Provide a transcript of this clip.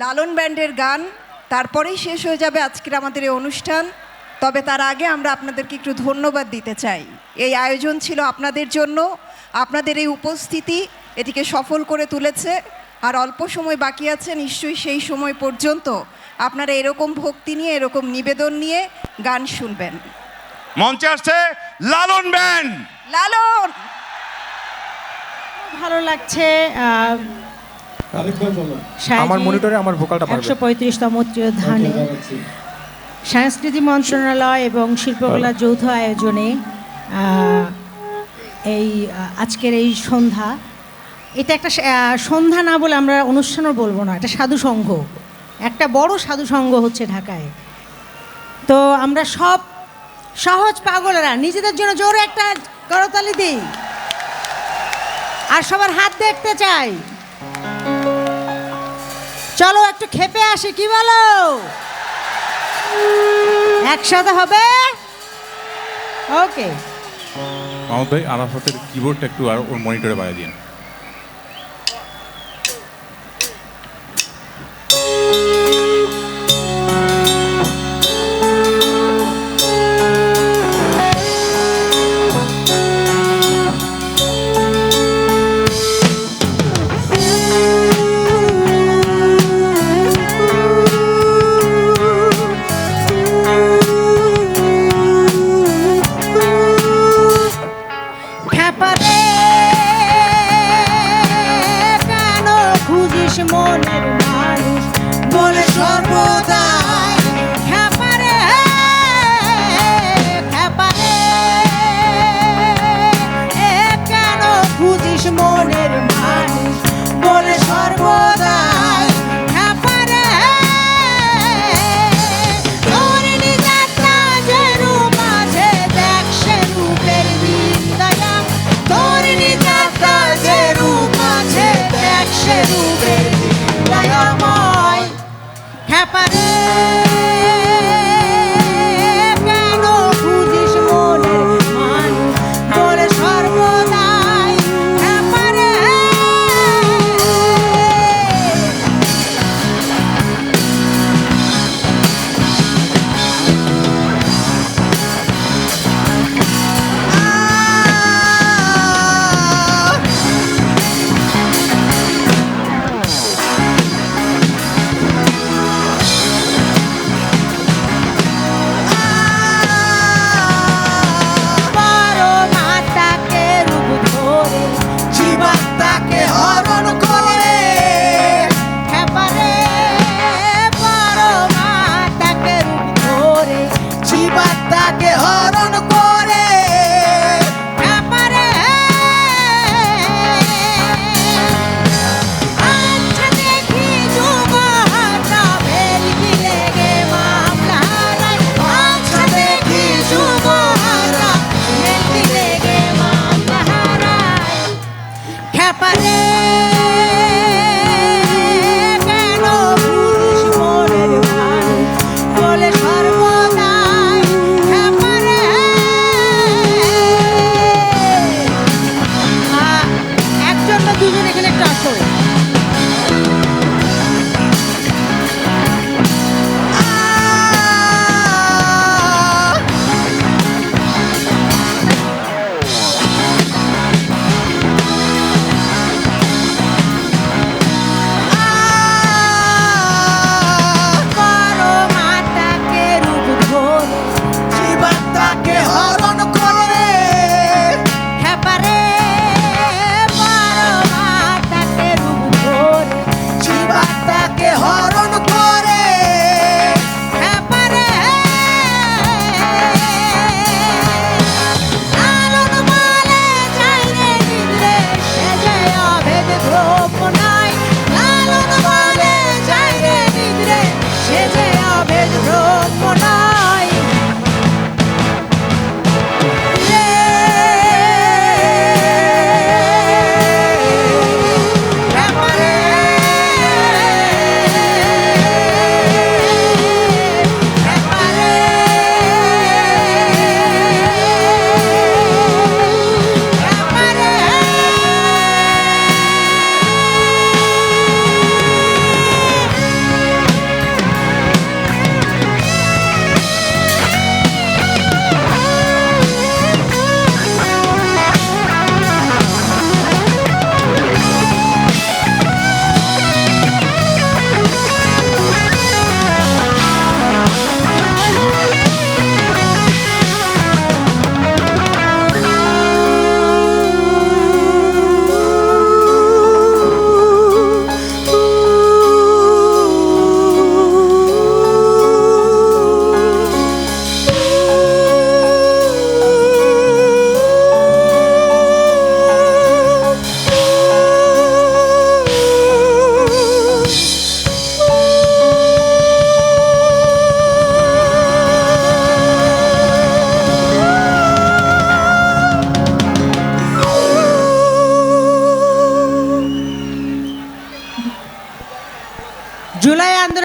লালন ব্যান্ডের গান তারপরেই শেষ হয়ে যাবে আজকের আমাদের এই অনুষ্ঠান। তবে তার আগে আমরা আপনাদেরকে একটু ধন্যবাদ দিতে চাই। এই আয়োজন ছিল আপনাদের জন্য আপনাদের এই উপস্থিতি এটিকে সফল করে তুলেছে। আর অল্প সময় বাকি আছে নিশ্চয়ই সেই সময় পর্যন্ত আপনারা এরকম ভক্তি নিয়ে এরকম নিবেদন নিয়ে গান শুনবেন। মঞ্চে আসছে লালন ব্যান্ড। লালন! ভালো লাগছে আমার মনিটরে আমার ভোকালটা পারবে। একশো পঁয়ত্রিশতম ধানে সাংস্কৃতিক মন্ত্রণালয় এবং শিল্পকলা যৌথ আয়োজনে এই আজকের এই সন্ধ্যা এটা একটা সন্ধ্যা না বলে আমরা অনুষ্ঠানও বলব না এটা সাধু সংঘ। একটা বড় সাধু সংঘ হচ্ছে ঢাকায়। তো আমরা সব সহজ পাগলেরা নিজেদের জন্য জোরে একটা করতালি দিই। আর সবার হাত দেখতে চাই। চলো একটু খেপে আসি, কি বলো? একসাথে হবে? ওকে মাহমুদ ভাই, আরাফাতের কিবোর্ডটা একটু আর ওর মনিটরে বাড়িয়ে দিন। more